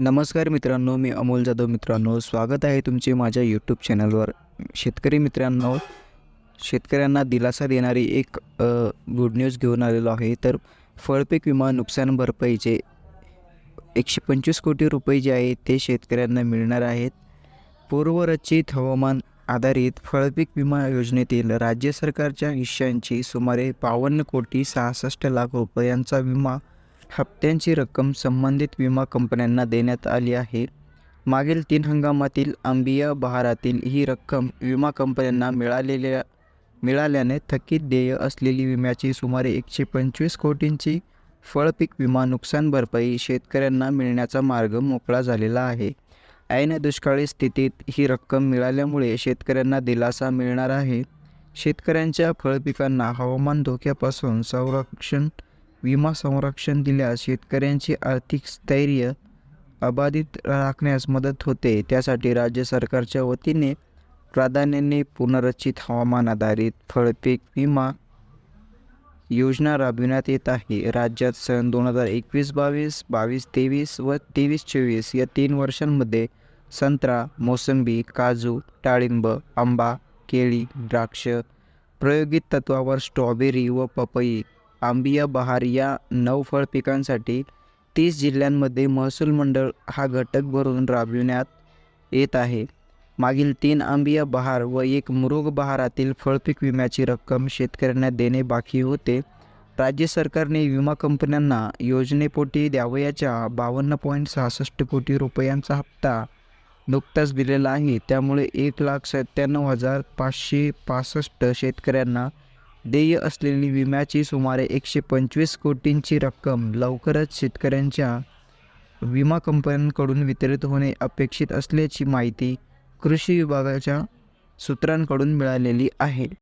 नमस्कार मित्रांनो मी अमोल जाधव मित्रांनो. स्वागत आहे तुमचे माझ्या यूट्यूब चॅनलवर शेतकरी मित्रांनो शेतकऱ्यांना दिलासा देणारी एक गुड न्यूज घेऊन आलेलो आहे. तर फळपीक विमा नुकसान भरपाईचे एकशे पंचवीस कोटी रुपये जे आहे ते शेतकऱ्यांना मिळणार आहेत. पूर्वरचित हवामान आधारित फळपीक विमा योजनेतील राज्य सरकारच्या हिश्श्यांची सुमारे बावन्न कोटी सहासष्ट लाख रुपयांचा विमा हप्त्यांची रक्कम संबंधित विमा कंपन्यांना देण्यात आली आहे. मागील तीन हंगामातील आंबिया बहारातील ही रक्कम विमा कंपन्यांना मिळालेल्या मिळाल्याने थकीत देय असलेली विम्याची सुमारे एकशे पंचवीस कोटींची फळपीक विमा नुकसान भरपाई शेतकऱ्यांना मिळण्याचा मार्ग मोकळा झालेला आहे. ऐन दुष्काळी स्थितीत ही रक्कम मिळाल्यामुळे शेतकऱ्यांना दिलासा मिळणार आहे. शेतकऱ्यांच्या फळपिकांना हवामान धोक्यापासून संरक्षण विमा संरक्षण दिल्यास शेतकऱ्यांचे आर्थिक स्थैर्य अबाधित राखण्यास मदत होते. त्यासाठी राज्य सरकारच्या वतीने प्राधान्याने पुनर्रचित हवामान आधारित फळपीक विमा योजना राबविण्यात येत आहे. राज्यात सन दोन हजार एकवीस बावीस बावीस तेवीस व तेवीस चोवीस या तीन वर्षांमध्ये संत्रा मोसंबी काजू डाळिंब आंबा केळी द्राक्ष प्रयोगित तत्वावर स्ट्रॉबेरी व पपई आंबिया बहार या नऊ फळ पिकांसाठी तीस जिल्ह्यांमध्ये महसूल मंडळ हा घटक भरून राबविण्यात येत आहे. मागील तीन आंबिया बहार व एक मृग बहारातील फळपीक विम्याची रक्कम शेतकऱ्यांना देणे बाकी होते. राज्य सरकारने विमा कंपन्यांना योजनेपोटी द्यावयाच्या बावन्न पॉईंट सहासष्ट कोटी रुपयांचा हप्ता नुकताच दिलेला आहे. त्यामुळे एक लाख सत्त्याण्णव हजार पाचशे पासष्ट शेतकऱ्यांना देय असलेली विम्याची सुमारे एकशे पंचवीस कोटींची रक्कम लवकरच शेतकऱ्यांच्या विमा कंपन्यांकडून वितरित होणे अपेक्षित असल्याची माहिती कृषी विभागाच्या सूत्रांकडून मिळालेली आहे.